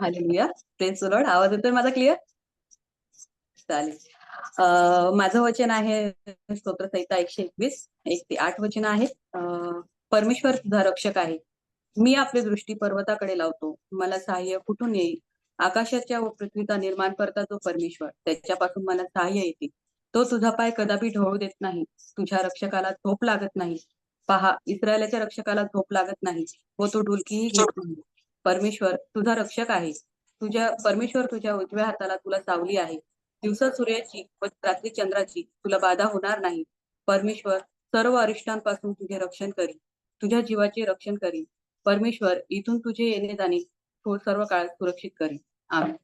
Hallelujah Lord आवाज येतोय माझा क्लिअर चालेल. माझं वचन आहे स्तोत्र संहिता एकशे एकवीस एक ते आठ वचन आहे परमेश्वर सुद्धा रक्षक आहे. मी आपली दृष्टी पर्वताकडे लावतो. मला सहाय्य कुठून येईल? आकाशाच्या व पृथ्वीचा निर्माण करता जो परमेश्वर. त्याच्यापासून मला सहाय्य येते. तो तुझा पाय कदापि ढवळू देत नाही. तुझ्या रक्षकाला झोप लागत नाही. पहा इस्रायलाच्या रक्षकाला झोप लागत नाही. हो, व तो डुलकीही घेत नाही. परमेश्वर तुझा रक्षक आहे. तुझ्या परमेश्वर तुझ्या उजव्या हाताला तुला सावली आहे. दिवसा सूर्याची व रात्री चंद्राची तुला बाधा होणार नाही. परमेश्वर सर्व अरिष्टांपासून तुझे रक्षण करी तुझ्या जीवाचे रक्षण करी परमेश्वर इथून तुझे येणे जाणे हो सर्व काळ सुरक्षित करी आम्ही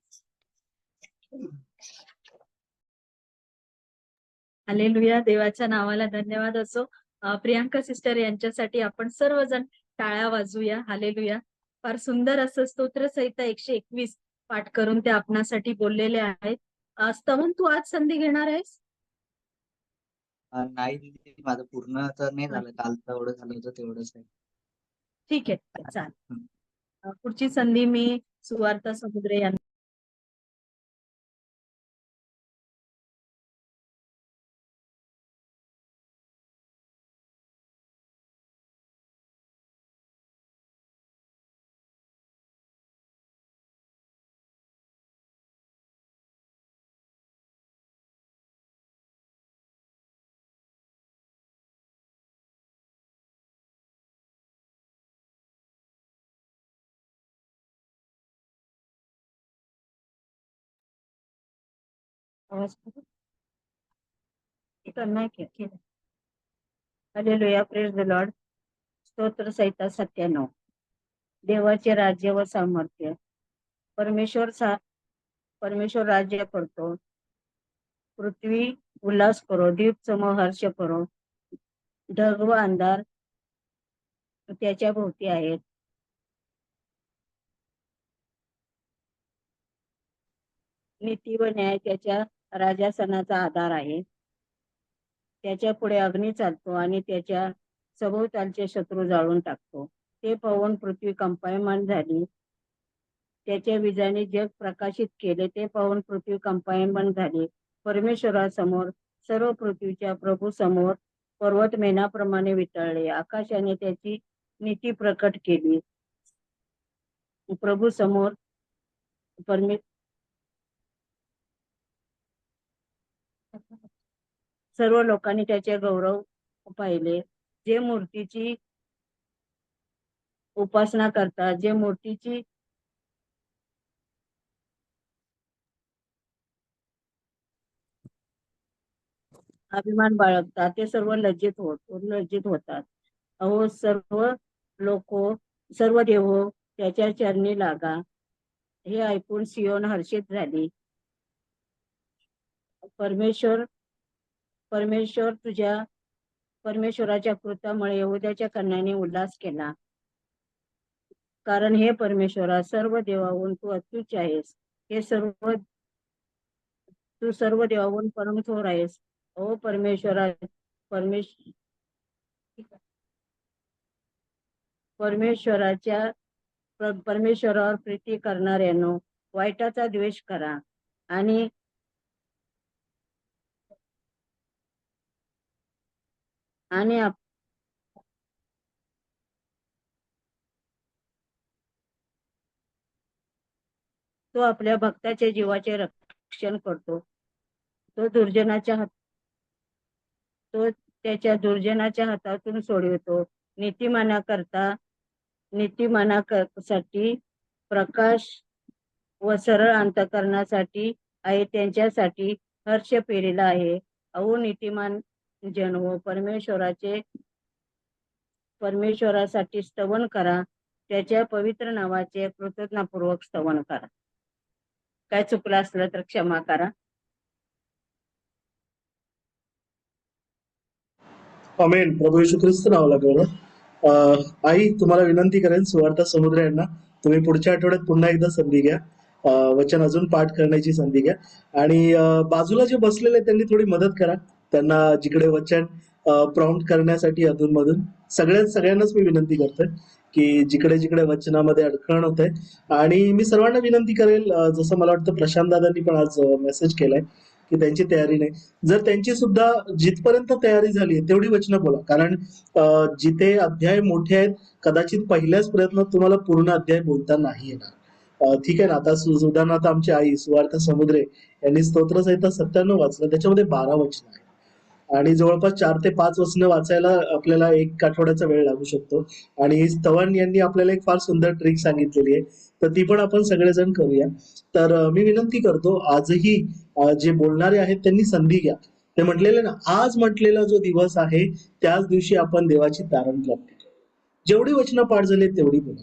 हालेलुया. देवाच्या नावाला धन्यवाद असो. प्रियांका सिस्टर यांच्यासाठी आपण सर्वजण टाळ्या वाजूया हालेलुया. फार सुंदर असं स्तोत्र संहिता एकशे एकवीस पाठ करून ते आपणासाठी बोललेले आहेत. स्तवन तू आज संधी घेणार आहेस? नाही माझं पूर्ण तर नाही झालं. काल तेवढं झालं होतं तेवढंच आहे. ठीक आहे चालेल. पुढची संधी मी सुवार्थ समुद्रे यांना आवाज नाही केलं हालेलुया प्रेज द लॉर्ड स्तोत्र सहिता सत्त्याण्णव देवाचे राज्य व सामर्थ्य परमेश्वर सा परमेश्वर राज्य करतो पृथ्वी उल्हास करो दीप समूह हर्ष करो ढग व अंधार त्याच्या भोवती आहेत नीती व न्याय त्याच्या राजासनाचा आधार आहे. त्याच्या पुढे अग्नी चालतो आणि त्याच्या सभोवतालचे शत्रू जाळून टाकतो. ते पाहून पृथ्वी कंपायमान झाली. त्याच्या विजाने जग प्रकाशित केले. ते पाहून पृथ्वी कंपायमान झाली. परमेश्वरासमोर सर्व पृथ्वीच्या प्रभू समोर पर्वत मेनाप्रमाणे वितळले आकाशाने त्याची नीती प्रकट केली. प्रभू समोर परमे सर्व लोकांनी त्याचे गौरव पाहिले. जे मूर्तीची उपासना करतात जे मूर्तीची अभिमान बाळगतात ते सर्व लज्जित होत लज्जित होतात. अहो सर्व लोक सर्व देव त्याच्या चरणी लागा. हे ऐकून सियोन हर्षित झाली. परमेश्वर परमेश्वर तुझ्या परमेश्वराच्या कृतामुळे यहुद्याच्या कन्याने उल्हास केला. कारण हे परमेश्वरा सर्व देवाहून तू अत्युच्च आहेस. हे सर्व तू सर्व देवाहून परमथोर आहेस. ओ परमेश्वरा परमेश परमेश्वराच्या परमेश्वरावर प्रीती करणाऱ्यांनो वाईटाचा द्वेष करा. आणि आणि आप- तो आपल्या भक्ताच्या जीवाचे रक्षण करतो. तो दुर्जनाच्या हात तो त्याच्या दुर्जनाच्या हातातून सोडवितो. नीतिमाना करता नीतिमाना साठी प्रकाश व सरळ अंतकरणासाठी आहे. त्यांच्यासाठी हर्ष पेरिला आहे. अहो नीतिमान जन परमेश्वराचे परमेश्वरासाठी स्तवन करा. त्याच्या पवित्र नावाचे कृतज्ञपूर्वक स्तवन करा. काय चुकलं असलं तर क्षमा करा. अमेन प्रभू येशू ख्रिस्त नावाला गौरव. अं, आई तुम्हाला विनंती करेन सुवार्ता समुद्र यांना. तुम्ही पुढच्या आठवड्यात पुन्हा एकदा संधी घ्या. वचन अजून पाठ करण्याची संधी घ्या. आणि बाजूला जे बसलेले त्यांनी थोडी मदत करा. त्यांना जिकडे वचन प्रॉम्प्ट करण्यासाठी अधूनमधून सगळ्या सगळ्यांनाच मी विनंती करतोय की जिकडे जिकडे वचनामध्ये अडखळण होते आणि मी सर्वांना विनंती करेल जसं मला वाटतं प्रशांत दादांनी पण आज मेसेज केलाय की त्यांची तयारी नाही. जर त्यांची सुद्धा जिथपर्यंत तयारी झाली आहे तेवढी वचनं बोला. कारण जिथे अध्याय मोठे आहेत कदाचित पहिल्याच प्रयत्नात तुम्हाला पूर्ण अध्याय बोलता नाही येणार. ठीक आहे ना? आता उदाहरणार्थ आमची आई सुवार्थ समुद्रे यांनी स्तोत्रसहिता सत्त्याण्णव वाचलं. त्याच्यामध्ये बारा वचनं आहे आणि जवळपास चार ते पाच वचनं वाचायला आपल्याला एक आठवड्याचा वेळ लागू शकतो. आणि तवन यांनी आपल्याला एक फार सुंदर ट्रिक सांगितलेली आहे. तर ती पण आपण सगळेजण करूया. तर मी विनंती करतो आजही जे बोलणारे आहेत त्यांनी संधी घ्या. ते म्हटलेले ना आज म्हटलेला जो दिवस आहे त्याच दिवशी आपण देवाची तारण प्राप्ती जेवढी वचनं पाठ झाली तेवढी बोला.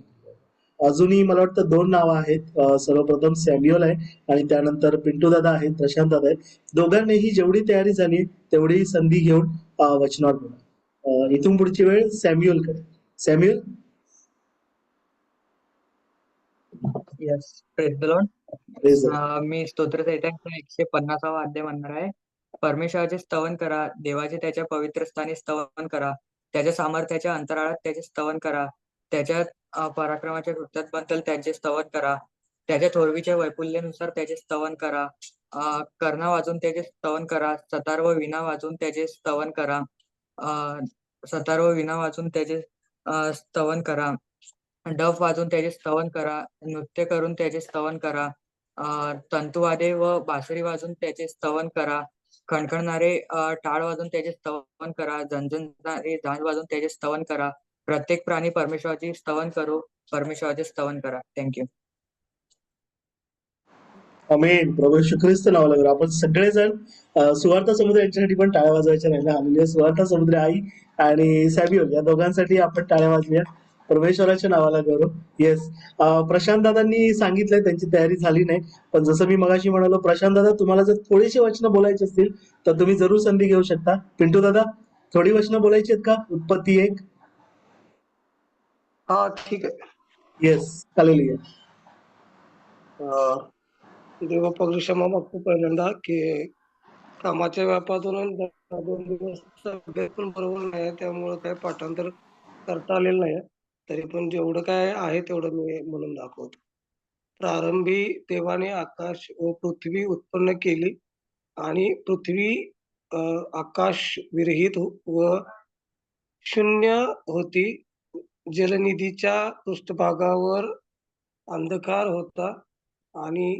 अजूनही मला वाटतं दोन नावं आहेत. सर्वप्रथम सॅम्युअल आहे आणि त्यानंतर पिंटू दादा आहेत प्रशांत दादा आहेत. दोघांनीही जेवढी तयारी झाली तेवढी संधी घेऊन वचनावर बोला इथून पुढची वेळ सॅम्युअलकडे. सॅम्युअल? येस मी स्तोत्र संहिताचा एकशे पन्नासावा अध्याय म्हणणार आहे. परमेश्वराचे स्तवन करा देवाचे त्याच्या पवित्र स्थानी स्तवन करा त्याच्या सामर्थ्याच्या अंतराळात त्याचे स्तवन करा त्याच्या पराक्रमाच्या कृत्याबद्दल त्यांचे स्तवन करा त्याच्या थोरवीच्या वैपुल्यानुसार त्याचे स्तवन करा कर्णा वाजून त्याचे स्तवन करा सतार व विणा वाजून त्याचे स्तवन करा सतार व विणा वाजून त्याचे स्तवन करा डफ वाजून त्याचे स्तवन करा नृत्य करून त्याचे स्तवन करा तंतुवादे व बासरी वाजून त्याचे स्तवन करा खणखणणारे टाळ वाजून त्याचे स्तवन करा झंझणारे झांज वाजून त्याचे स्तवन करा प्रत्येक प्राणी परमेश्वराची स्तवन करो परमेश्वराचे स्तवन करा. थँक्यू अमेन प्रभू येशू ख्रिस्त नावाला करू आपण सगळेजण अ, सुवार्थ समुद्र यांच्यासाठी पण टाळ्या वाजवायच्या राहिल्या आलेल्या सुवार्थ समुद्र आई आणि सॅब्युअल या दोघांसाठी आपण टाळ्या वाजल्या परमेश्वराच्या नावाला करू येस प्रशांत दादांनी सांगितलंय त्यांची तयारी झाली नाही. पण जसं मी मगाशी म्हणालो प्रशांत दादा तुम्हाला जर थोडीशी वचनं बोलायची असतील तर तुम्ही जरूर संधी घेऊ शकता. पिंटू दादा थोडी वचनं बोलायची आहेत का? उत्पत्ती एक हा ठीक आहे. येस चालेल अं, देवपक्ष क्षमा मागतो पहिल्यांदा की कामाच्या व्यापातून दोन दिवस पण बरोबर नाही त्यामुळे काय पाठांतर करता आलेलं नाही. तरी पण जेवढं काय आहे तेवढं मी म्हणून दाखवतो. प्रारंभी देवाने आकाश व पृथ्वी उत्पन्न केली आणि पृथ्वी आकाश विरहित व शून्य होती. जलनिधीच्या पृष्ठभागावर अंधकार होता आणि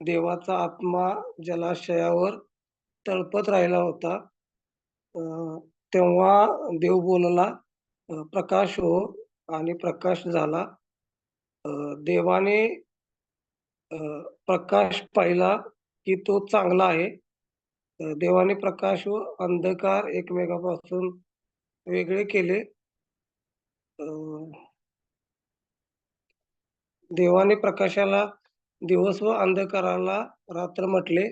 देवाचा आत्मा जलाशयावर तळपत राहिला होता. तेव्हा देव बोलला प्रकाश हो आणि प्रकाश झाला. देवाने प्रकाश पाहिला की तो चांगला आहे. देवाने प्रकाश व अंधकार एकमेकापासून वेगळे केले. देवाने प्रकाशाला दिवस व अंधकाराला रात्र म्हटले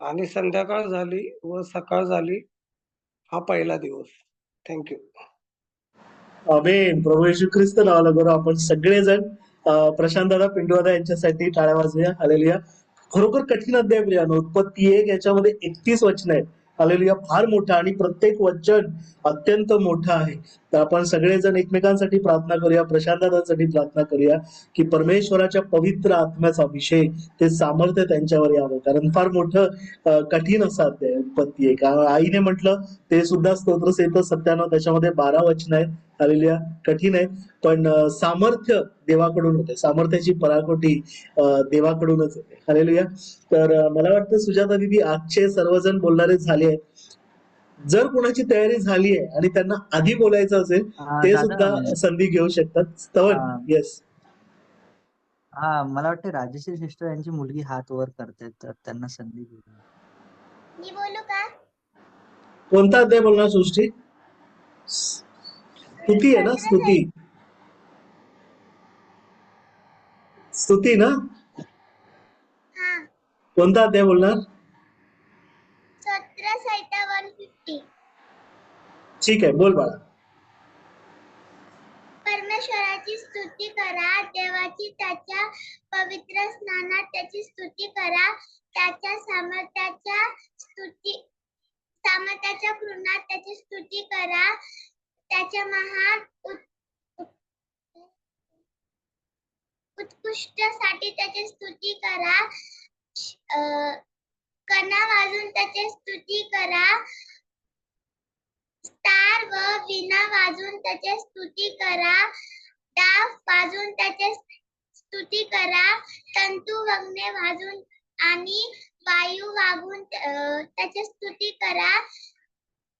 आणि संध्याकाळ झाली व सकाळ झाली हा पहिला दिवस. थँक्यू आमेन. प्रभू येशू ख्रिस्त नावाला बरोबर आपण सगळेजण प्रशांत दादा पिंडवादा यांच्यासाठी टाळ्या वाजूया आलेल्या खरोखर कठीण अध्याय उत्पत्ती एक याच्यामध्ये एकतीस वचन आहेत. हालेलुया फार मोठा आणि प्रत्येक वचन अत्यंत मोठा आहे. तर आपण सगळेजण एकमेकांसाठी प्रार्थना करूया प्रशांतदादांसाठी प्रार्थना करूया की परमेश्वराच्या पवित्र आत्म्याचा विषय ते सामर्थ्य त्यांच्यावर यावं. कारण फार मोठं कठीण असं अध्याय आहे. उत्पत्ती आईने म्हटलं ते सुद्धा स्तोत्र सत्यानं त्याच्यामध्ये बारा वचन आहेत. हालेलुया कठीण आहे. पण सामर्थ्य देवाकडून होते. सामर्थ्याची पराकोटी देवाकडूनच येते हालेलुया तर मला वाटतं सुजाता दिदी आजचे सर्वजण बोलणारे झाले आहेत. जर कोणाची तयारी झाली आहे आणि त्यांना आधी बोलायचं असेल ते सुद्धा संधी घेऊ शकतात. स्तवन. येस हा मला वाटतं राजश्री सिस्टर यांची मुलगी हात वर करते तर त्यांना संधी देऊ मी बोलू का? कोणता अध्याय बोलणार सृष्टी? स्तुती आहे ना स्तुती. स्तुती ना? कोणता अध्याय बोलणार? ठीक आहे बोल बाळा. परमेश्वराची स्तुती करा देवाची त्याच्या पवित्र स्नानात त्याची स्तुती करा त्याच्या सामर्थ्याच्या स्तुती सामर्थ्याच्या कृणात त्याची स्तुती करा त्याच्या महान उत्कृष्टसाठी त्याची स्तुती करा. कणा वाजून त्याची स्तुती करा. स्टार व विना वाजून त्याची स्तुती करा. डाफ वाजून त्याची स्तुती करा. तंतू वगणे वाजून आणि वायू वागून अं, त्याची स्तुती करा.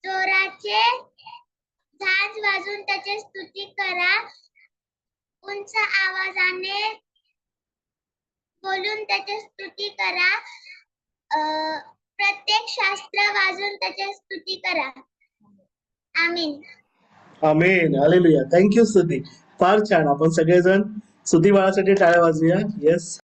जोराचे झांज वाजून त्याची स्तुती करा. उंच आवाजाने बोलून त्याची स्तुती करा. प्रत्येक शास्त्र वाजून त्याची स्तुती करा. आमीन. आमीन. हालेलुया थँक्यू स्तुती फार छान. आपण सगळेजण स्तुती बाळासाठी टाळ्या वाजूया येस